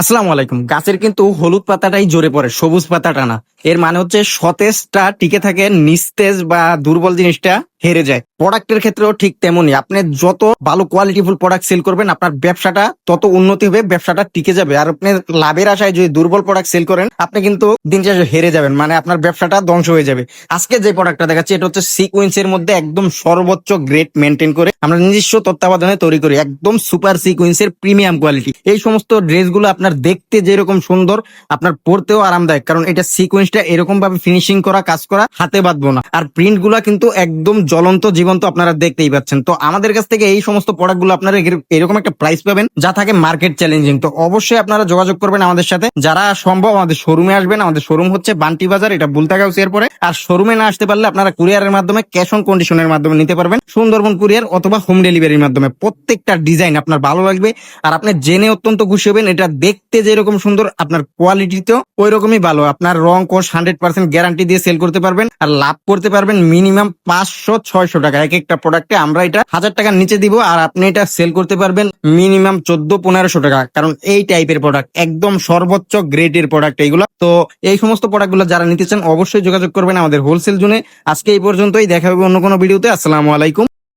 আসসালামু আলাইকুম। গাছের কিন্তু হলুদ পাতাটাই জোরে পড়ে, সবুজ পাতাটা না। এর মানে হচ্ছে সতেজটা টিকে থাকে নিস্তেজ বা দুর্বল জিনিসটা হেরে যায়। প্রোডাক্টের ক্ষেত্রেও ঠিক তেমনই। আপনি যত ভালো কোয়ালিটিফুল প্রোডাক্ট সেল করবেন, আপনার ব্যবসাটা তত উন্নতি হবে, ব্যবসাটা টিকে যাবে। আর আপনি লাভের আশায় যদি দুর্বল প্রোডাক্ট সেল করেন, আপনি কিন্তু দিন শেষে হেরে যাবেন। মানে আপনার ব্যবসাটা ধ্বংস হয়ে যাবে। আজকে যে প্রোডাক্টটা দেখাচ্ছি, এটা হচ্ছে সিকুয়েন্সের মধ্যে একদম সর্বোচ্চ গ্রেড মেনটেন করে আমরা নিজস্ব তত্ত্বাবধানে তৈরি করি। একদম সুপার সিকুয়েন্সের প্রিমিয়াম কোয়ালিটি এই সমস্ত ড্রেসগুলো আপনার দেখতে যেরকম সুন্দর, আপনার পরতেও আরামদায়ক। কারণ এটা সিকুয়েন্সটা এরকম ভাবে ফিনিশিং করা, কাজ করা, হাতে বাঁধবো না। আর প্রিন্টগুলা কিন্তু একদম জ্বলন্ত জীবন্ত আপনারা দেখতেই পাচ্ছেন। তো আমাদের কাছ থেকে এই সমস্ত প্রোডাক্টগুলো আপনারা এরকম একটা প্রাইস পাবেন, যা থাকে মার্কেট চ্যালেঞ্জিং তো অবশ্যই আপনারা যোগাযোগ করবেন আমাদের সাথে। যারা সম্ভব আমাদের শোরুমে আসবেন, আমাদের শোরুম হচ্ছে বান্টি বাজার, এটা বুলতাগাউস এর পরে আর শোরুমে না আসতে পারলে আপনারা কুরিয়ারের মাধ্যমে ক্যাশ অন কন্ডিশনের মাধ্যমে নিতে পারবেন। সুন্দরবন কুরিয়ার অথবা হোম ডেলিভারির মাধ্যমে। প্রত্যেকটা ডিজাইন আপনার ভালো লাগবে। আর আপনি জেনে অত্যন্ত খুশি হবেন, এটা দেখতে যেরকম সুন্দর, আপনার কোয়ালিটিতেও ওই রকমই ভালো। আপনার রং কোর্স হান্ড্রেড পার্সেন্ট গ্যারান্টি দিয়ে সেল করতে পারবেন। আর লাভ করতে পারবেন মিনিমাম পাঁচশো ছয়শো টাকা। এক একটা প্রোডাক্টে আমরা এটা হাজার টাকার নিচে দিব আর আপনি এটা সেল করতে পারবেন মিনিমাম চোদ্দ পনেরোশো টাকা। কারণ এই টাইপের প্রোডাক্ট একদম সর্বোচ্চ গ্রেডের প্রোডাক্ট এইগুলো তো এই সমস্ত প্রোডাক্টগুলো যারা নিতে চান অবশ্যই যোগাযোগ করবেন আমাদের হোলসেল জোনে আজকে এই পর্যন্তই, দেখা হবে অন্য কোনো ভিডিওতে আসসালামু আলাইকুম।